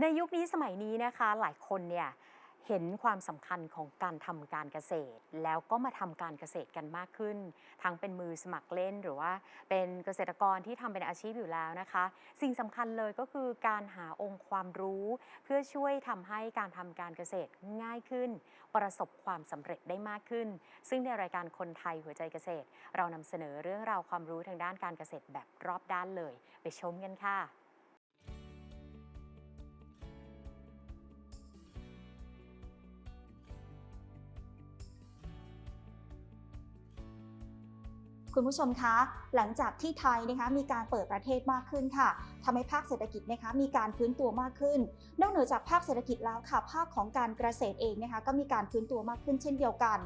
ในยุคนี้สมัยนี้นะคะหลายคนเนี่ยเห็นความสำคัญของการทำการเกษตร แล้วก็มาทำการเกษตรกันมากขึ้น ทั้งเป็นมือสมัครเล่นหรือว่าเป็นเกษตรกรที่ทำเป็นอาชีพอยู่แล้วนะคะ สิ่งสำคัญเลยก็คือการหาองค์ความรู้ เพื่อช่วยทำให้การทำการเกษตรง่ายขึ้น ประสบความสำเร็จได้มากขึ้น ซึ่งในรายการคนไทยหัวใจเกษตร เรานำเสนอเรื่องราวความรู้ทางด้านการเกษตรแบบรอบด้านเลย ไปชมกันค่ะ คุณผู้ชมคะหลังจากที่ไทยนะคะมีการเปิดประเทศมากขึ้นค่ะทำให้ภาคเศรษฐกิจนะคะมีการฟื้นตัวมากขึ้น นอกเหนือจากภาคเศรษฐกิจแล้วค่ะ ภาคของการเกษตรเองนะคะก็มีการฟื้นตัวมากขึ้นเช่นเดียวกัน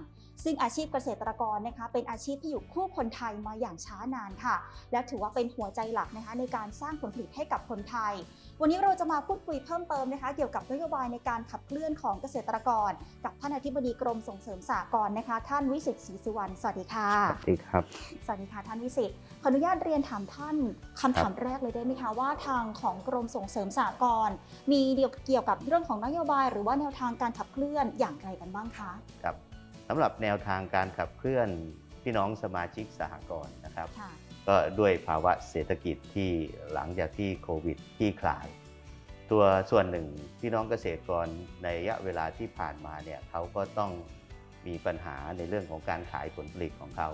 ซึ่งอาชีพเกษตรกรนะคะเป็นอาชีพที่อยู่คู่คนไทยมาอย่างช้านานค่ะ และถือว่าเป็นหัวใจหลักนะคะในการสร้างผลผลิตให้กับคนไทย วันนี้เราจะมาพูดคุยเพิ่มเติมนะคะ เกี่ยวกับนโยบายในการขับเคลื่อนของเกษตรกร กับท่านอธิบดีกรมส่งเสริมสหกรณ์นะคะ ท่านวิสิตศรีสุวรรณสวัสดีค่ะสวัสดีครับสวัสดีค่ะท่านวิสิตขออนุญาตเรียนถามท่านคำถามแรกเลยได้ไหมคะว่าทางของกรมส่งเสริมสหกรณ์มีเกี่ยวกับเรื่องของนโยบาย หรือว่าแนวทางการขับเคลื่อนอย่างไรกันบ้างคะครับสำหรับแนวทางการขับเคลื่อนพี่น้องสมาชิกสหกรณ์นะครับค่ะ ก็ด้วยภาวะเศรษฐกิจที่หลังจากที่โควิดที่คลาย ตัวส่วนหนึ่งพี่น้องเกษตรกรในระยะเวลาที่ผ่านมาเนี่ยเขาก็ต้องมีปัญหาในเรื่องของการขายผลผลิตของเขา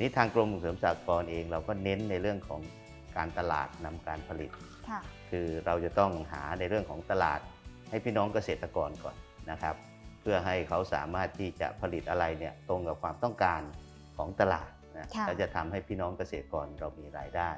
นี้ทางกรมส่งเสริมสหกรณ์เองเราก็เน้นในเรื่องของการตลาดนำการผลิตค่ะคือเราจะต้องหาในเรื่องของตลาดให้พี่น้องเกษตรกรก่อนนะครับ เพื่อให้เขาสามารถที่จะผลิตอะไรเนี่ยตรงกับความต้องการของตลาด นะค่ะและจะทำให้พี่น้องเกษตรกรเรามีรายได้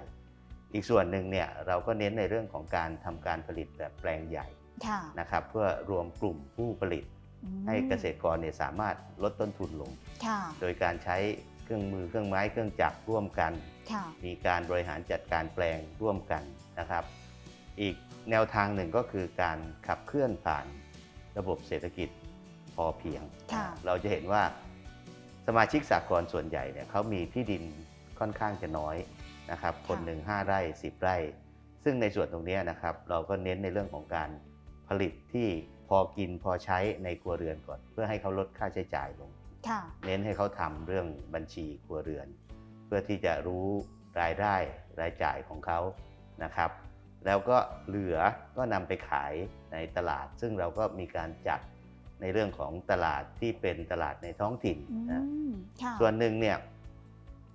อีกส่วนหนึ่งเนี่ยเราก็เน้นในเรื่องของการทำการผลิตแบบแปลงใหญ่ค่ะนะครับเพื่อรวมกลุ่มผู้ผลิตอืมให้เกษตรกรเนี่ยสามารถลดต้นทุนลงค่ะโดยการใช้เครื่องมือเครื่องไม้เครื่องจักรร่วมกันค่ะมีการบริหารจัดการแปลงร่วมกันนะครับ อีกแนวทางหนึ่งก็คือการขับเคลื่อนผ่านระบบเศรษฐกิจพอเพียงค่ะเราจะเห็นว่า สมาชิกสากลส่วนใหญ่เนี่ยเขามีที่ดินค่อนข้างจะน้อยนะครับ คนหนึ่งห้าไร่สิบไร่ ซึ่งในส่วนตรงเนี้ยนะครับ เราก็เน้นในเรื่องของการผลิตที่พอกินพอใช้ในครัวเรือนก่อน เพื่อให้เขาลดค่าใช้จ่ายลงค่ะเน้นให้เขาทำเรื่องบัญชีครัวเรือน เพื่อที่จะรู้รายได้รายจ่ายของเขานะครับ แล้วก็เหลือก็นำไปขายในตลาด ซึ่งเราก็มีการจัด ในเรื่องของตลาดที่เป็นตลาดในท้องถิ่นอืนะมค่ะส่วนหนึ่งเนี่ย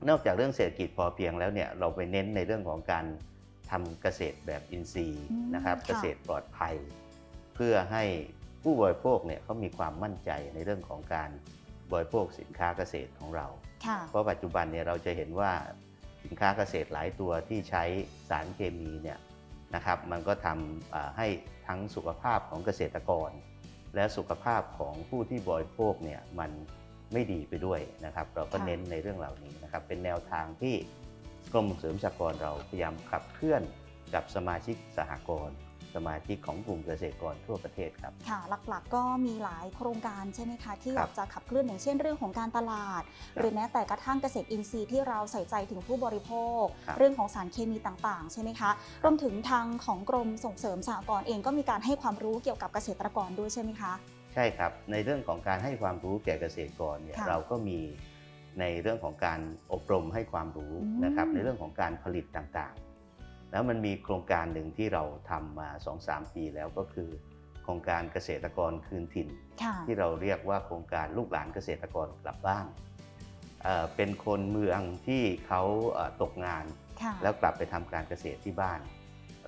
นอกจากเรื่องเศรษฐกิจพอเพียงแล้วเนี่ยเราไปเน้นในเรื่องของการทำเกษตรแบบอินทรีย์อืมนะครับค่ะเกษตรปลอดภัย เพื่อให้ผู้บริโภคเนี่ยเขามีความมั่นใจในเรื่องของการบริโภคสินค้าเกษตรของเราค่ะเพราะปัจจุบันเนี่ยเราจะเห็นว่าสินค้าเกษตรหลายตัวที่ใช้สารเคมีเนี่ยนะครับ มันก็ทำอ่าให้ทั้งสุขภาพของเกษตรกร และสุขภาพของผู้ที่บริโภคเนี่ยมันไม่ดีไปด้วยนะครับ เราก็ค่ะ เน้นในเรื่องเหล่านี้นะครับ เป็นแนวทางที่กรมส่งเสริมสหกรณ์เราพยายามขับเคลื่อนกับสมาชิกสหกรณ์ สมาชิกของกลุ่มเกษตรกรทั่วประเทศครับ ค่ะ หลักๆ ก็มีหลายโครงการใช่ไหมคะที่คอรัยาบกจะขับเคลื่อนอย่างเช่นเรื่องของการตลาดครับหรือแม้แต่กระทั่งเกษตรอินทรีย์ที่เราใส่ใจถึงผู้บริโภคครับเรื่องของสารเคมีต่างๆ ใช่ไหมคะ รวมถึงทางของกรมส่งเสริมสหกรณ์เองก็มีการให้ความรู้เกี่ยวกับเกษตรกรด้วยใช่ไหมคะ ใช่ครับ ในเรื่องของการให้ความรู้แก่เกษตรกรเนี่ยค่ะเราก็มีในเรื่องของการอบรมให้ความรู้อืมนะครับในเรื่องของการผลิตต่างๆ แล้วมันมีโครงการหนึ่งที่เราทำมา 2-3 ปีแล้วก็คือ โครงการเกษตรกรคืนถิ่นค่ะที่เราเรียกว่าโครงการลูกหลานเกษตรกรกลับบ้านเอ่อเป็นคนเมืองที่เขาเอ่อตกงานค่ะแล้วกลับไปทำการเกษตรที่บ้าน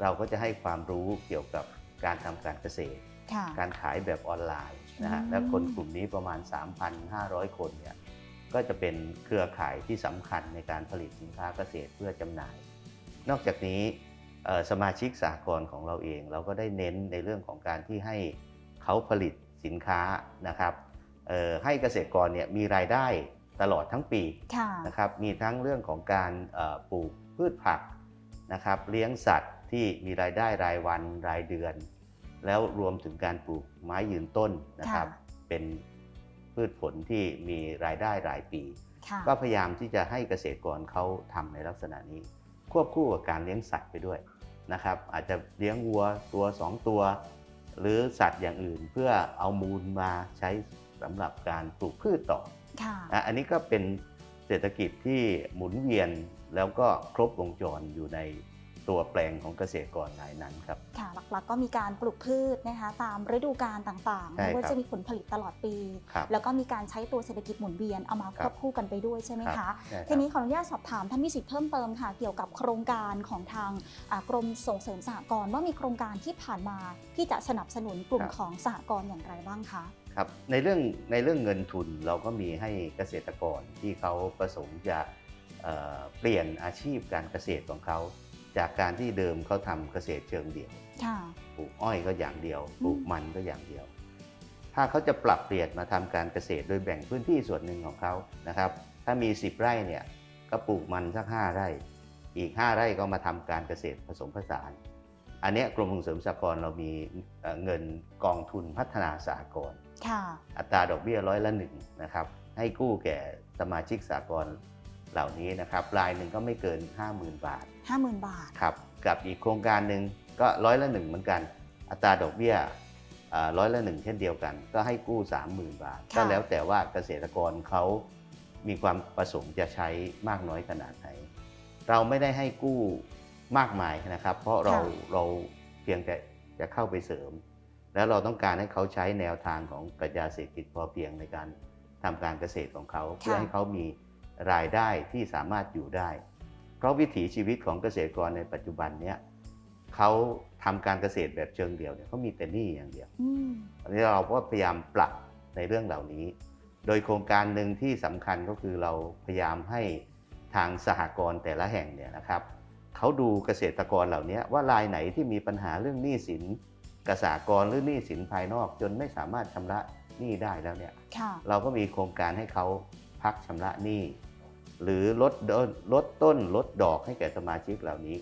เราก็จะให้ความรู้เกี่ยวกับการทำการเกษตรค่ะการขายแบบออนไลน์นะฮะอืมและคนกลุ่มนี้ประมาณ 3,500 คนเนี่ยก็จะเป็นเครือข่ายที่สำคัญในการผลิตสินค้าเกษตรเพื่อจำหน่าย นอกจากนี้เอ่อสมาชิกสากลของเราเอง เราก็ได้เน้นในเรื่องของการที่ให้เขาผลิตสินค้านะครับเอ่อให้เกษตรกรเนี่ยมีรายได้ตลอดทั้งปีค่ะนะครับมีทั้งเรื่องของการเอ่อปลูกพืชผักนะครับเลี้ยงสัตว์ที่มีรายได้รายวันรายเดือน แล้วรวมถึงการปลูกไม้ยืนต้นนะครับค่ะเป็นพืชผลที่มีรายได้รายปีค่ะก็พยายามที่จะให้เกษตรกรเขาทำในลักษณะนี้ ควบคู่กับการเลี้ยงสัตว์ไปด้วยนะครับ อาจจะเลี้ยงวัวตัวสองตัว หรือสัตว์อย่างอื่นเพื่อเอามูลมาใช้สำหรับการปลูกพืชต่อค่ะอะอันนี้ก็เป็นเศรษฐกิจที่หมุนเวียนแล้วก็ครบวงจรอยู่ใน ตัวแปลงของเกษตรกรรายนั้นครับ ค่ะหลักๆก็มีการปลูกพืชนะคะตามฤดูกาลต่างๆใช่ไม่ว่าครับจะมีผลผลิตตลอดปี ครับแล้วก็มีการใช้ตัวเศรษฐกิจหมุนเวียนเอามาควบคู่กันไปด้วยใช่ไหมครัคะบใช่ครับ ทีนี้ขออนุญาตสอบถามท่านวิสิทธิ์เพิ่มเติมค่ะ เกี่ยวกับโครงการของทางอ่ากรมส่งเสริมสหกรณ์ว่ามีโครงการที่ผ่านมาที่จะสนับสนุนกลุ่มครับ ของสหกรณ์อย่างไรบ้างคะ ครับในเรื่องในเรื่องเงินทุนเราก็มีให้เกษตรกรที่เขาประสงค์จะเอ่อเปลี่ยนอาชีพการเกษตรของเขา จากการที่เดิมเขาทำเกษตรเชิงเดี่ยวค่ะปลูกอ้อยก็อย่างเดียวอืมปลูกมันก็อย่างเดียว ถ้าเขาจะปรับเปลี่ยนมาทำการเกษตรโดยแบ่งพื้นที่ส่วนหนึ่งของเขานะครับ ถ้ามี 10 ไร่เนี่ยก็ปลูกมันสัก 5 ไร่ อีก 5 ไร่ก็มาทำการเกษตรผสมผสาน อันเนี้ยกรมส่งเสริมสหกรณ์เรามีเอ่อเงินกองทุนพัฒนาสหกรณ์ค่ะอัตราดอกเบี้ยร้อยละหนึ่งนะครับ ให้กู้แก่สมาชิกสากลเหล่านี้นะครับรายหนึ่งก็ไม่เกิน 50,000 บาท 50,000 บาท ครับกับอีกโครงการหนึ่งก็ร้อยละหนึ่งเหมือนกัน อัตราดอกเบี้ยอ่าร้อยละหนึ่งเช่นเดียวกัน ก็ให้กู้ 30,000 บาทค่ะก็แล้วแต่ว่าเกษตรกรเขามีความประสงค์จะใช้มากน้อยขนาดไหน เราไม่ได้ให้กู้มากมายนะครับ เพราะเราเราเพียงแต่จะเข้าไปเสริม แล้วเราต้องการให้เขาใช้แนวทางของปรัชญาเศรษฐกิจพอเพียงในการทำการเกษตรของเขา เพื่อให้เขามีรายได้ที่สามารถอยู่ได้เพ ราะวิถีชีวิตของเกษตรกรในปัจจุบันเนี้ยเขาทำการเกษตรแบบเชิงเดียวเนี่ยเขามีแต่หนี้อย่างเดียวอืมอันนี้เราก็พยายามปรับในเรื่องเหล่านี้ โดยโครงการหนึ่งที่สำคัญก็คือเราพยายามให้ทางสหกรณ์แต่ละแห่งเนี่ยนะครับเขาดูเกษตรกรเหล่านี้ว่ารายไหนที่มีปัญหาเรื่องหนี้สินเกษตรกรหรือหนี้สินภายนอกจนไม่สามารถชำระหนี้ได้แล้วเนี่ยค่ะเราก็มีโครงการให้เขาพักชำระหนี้ หรือลดต้นลดต้นลดดอกให้แก่สมาชิกเหล่านี้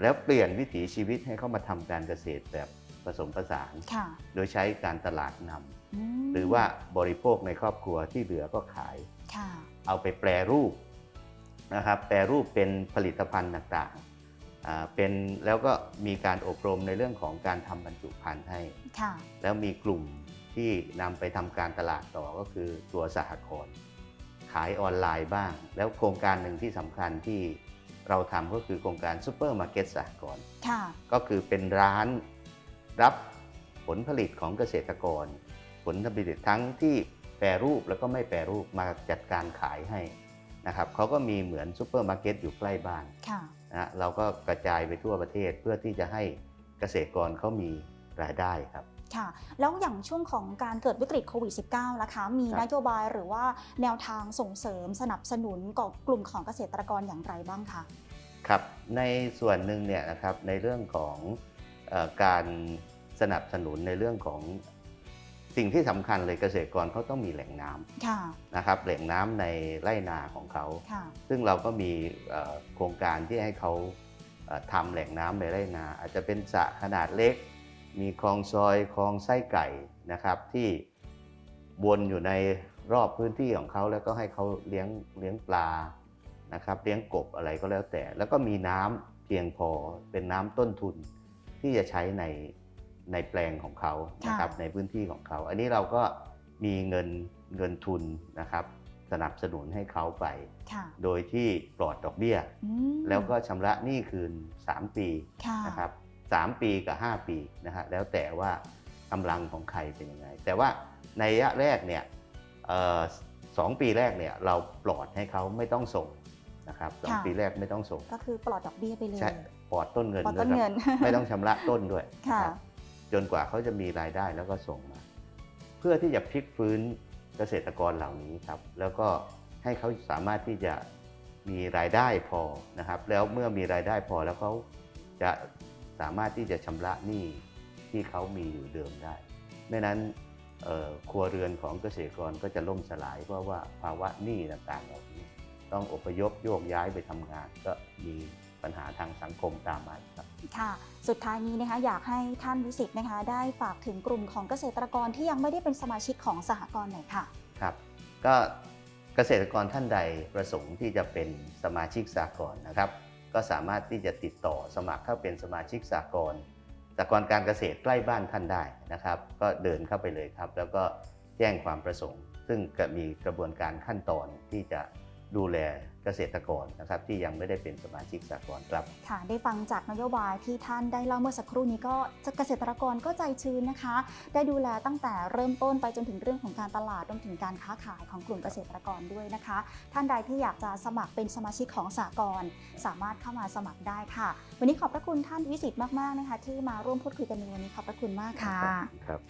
แล้วเปลี่ยนวิถีชีวิตให้เขามาทำการเกษตรแบบผสมผสานค่ะโดยใช้การตลาดนำมหรือว่าบริโภคในครอบครัวที่เหลือก็ขายค่ะเอาไปแปรรูปนะครับแปรรูปเป็นผลิตภัณฑ์ต่างๆอ่าเป็นแล้วก็มีการอบรมในเรื่องของการทำบรรจุภัณฑ์ให้ค่ะแล้วมีกลุ่มที่นำไปทำการตลาดต่อก็คือตัวสหกรณ์ ขายออนไลน์บ้าง แล้วโครงการหนึ่งที่สำคัญที่เราทำก็คือโครงการซูเปอร์มาร์เก็ตสหกรณ์ค่ะก็คือเป็นร้านรับผลผลิตของเกษตรกร ผลผลิตทั้งที่แปรรูปแล้วก็ไม่แปรรูปมาจัดการขายให้นะครับเขาก็มีเหมือนซูเปอร์มาร์เก็ตอยู่ใกล้บ้านค่ะนะฮะเราก็กระจายไปทั่วประเทศเพื่อที่จะให้เกษตรกรเขามีรายได้ครับ ค่ะ แล้วอย่างช่วงของการเกิดวิกฤตโควิด -19 ล่ะคะ มีครับนโยบายหรือว่าแนวทางส่งเสริมสนับสนุนกับกลุ่มของเกษตรกรอย่างไรบ้างคะครับในส่วนหนึ่งเนี่ยนะครับในเรื่องของเออการสนับสนุนในเรื่องของสิ่งที่สำคัญเลยเกษตรกรเขาต้องมีแหล่งน้ำค่ะนะครับแหล่งน้ำในไร่นาของเขาค่ะซึ่งเราก็มีเอ่อโครงการที่ให้เขาเอ่อทำแหล่งน้ำในไร่นา อาจจะเป็นสระขนาดเล็ก มีคลองซอยคลองไส้ไก่นะครับ ที่วนอยู่ในรอบพื้นที่ของเขาแล้วก็ให้เขาเลี้ยงเลี้ยงปลานะครับ เลี้ยงกบอะไรก็แล้วแต่ แล้วก็มีน้ำเพียงพอเป็นน้ำต้นทุนที่จะใช้ในในแปลงของเขานะครับค่ะในพื้นที่ของเขา อันนี้เราก็มีเงินเงินทุนนะครับ สนับสนุนให้เขาไปค่ะโดยที่ปลอดดอกเบี้ยอืมแล้วก็ชำระหนี้คืน 3 ปีค่ะนะครับ 3 ปีกับ 5 ปีนะฮะแล้วแต่ว่ากำลังของใครเป็นยังไง แต่ว่าในระยะแรกเนี่ยเอ่อสองปีแรกเนี่ยเราปลอดให้เขาไม่ต้องส่งนะครับสองค่ะปีแรกไม่ต้องส่ง ก็คือปลอดดอกเบี้ยไปเลยใช่ปลอดต้นเงินปลอดด้วต้ยนคเงิรับนไม่ต้องชำระต้นด้วยค่ะรับจนกว่าเขาจะมีรายได้แล้วก็ส่งมา เพื่อที่จะพลิกฟื้นเกษตรกรเหล่านี้ครับ แล้วก็ให้เขาสามารถที่จะมีรายได้พอนะครับ แล้วเมื่อมีรายได้พอแล้วเขาจะ สามารถที่จะชำระหนี้ที่เขามีอยู่เดิมได้ไม่นั้นเอ่อครัวเรือนของเกษตรกรก็จะล่มสลายเพราะว่าภาวะหนี้ต่างๆเหล่านี้ ต้องอพยพโยกย้ายไปทำงาน ก็มีปัญหาทางสังคมตามมาครับค่ะสุดท้ายนี้นะคะอยากให้ท่านวิสิตนะคะ ได้ฝากถึงกลุ่มของเกษตรกรที่ยังไม่ได้เป็นสมาชิกของสหกรณ์หน่อยค่ะครับ ก็เกษตรกรท่านใดประสงค์ที่จะเป็นสมาชิกสากลนะครับข ก็สามารถที่จะติดต่อสมัครเข้าเป็นสมาชิกสากลสากลการเกษตรใกล้บ้านท่านได้นะครับ ก็เดินเข้าไปเลยครับ แล้วก็แจ้งความประสงค์ ซึ่งก็มีกระบวนการขั้นตอนที่จะ ดูแลเกษตรกรนะครับที่ยังไม่ได้เป็นสมาชิกสากลครับ ค่ะ ได้ฟังจากนโยบายที่ท่านได้เล่าเมื่อสักครู่นี้ก็เกษตรกรก็ใจชื้นนะคะ ได้ดูแลตั้งแต่เริ่มต้นไปจนถึงเรื่องของการตลาดรวมถึงการค้าขายของกลุ่มเกษตรกรด้วยนะคะ ท่านใดที่อยากจะสมัครเป็นสมาชิกของสากลสามารถเข้ามาสมัครได้ค่ะ วันนี้ขอบพระคุณท่านวิสิตมากๆนะคะที่มาร่วมพูดคุยกันในวันนี้ขอบพระคุณมากค่ะครับ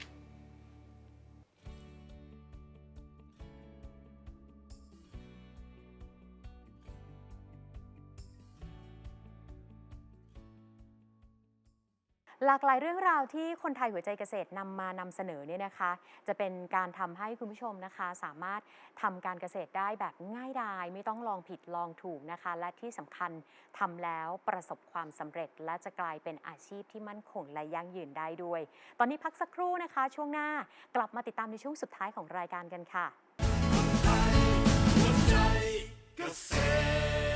หลากหลายเรื่องราวที่คนไทยหัวใจเกษตรนำมานำเสนอเนี่ยนะคะ จะเป็นการทำให้คุณผู้ชมนะคะ สามารถทำการเกษตรได้แบบง่ายดาย ไม่ต้องลองผิดลองถูกนะคะ และที่สำคัญทำแล้วประสบความสำเร็จ และจะกลายเป็นอาชีพที่มั่นคงและยั่งยืนได้ด้วย ตอนนี้พักสักครู่นะคะ ช่วงหน้ากลับมาติดตามในช่วงสุดท้ายของรายการกันค่ะหัวใจเกษตร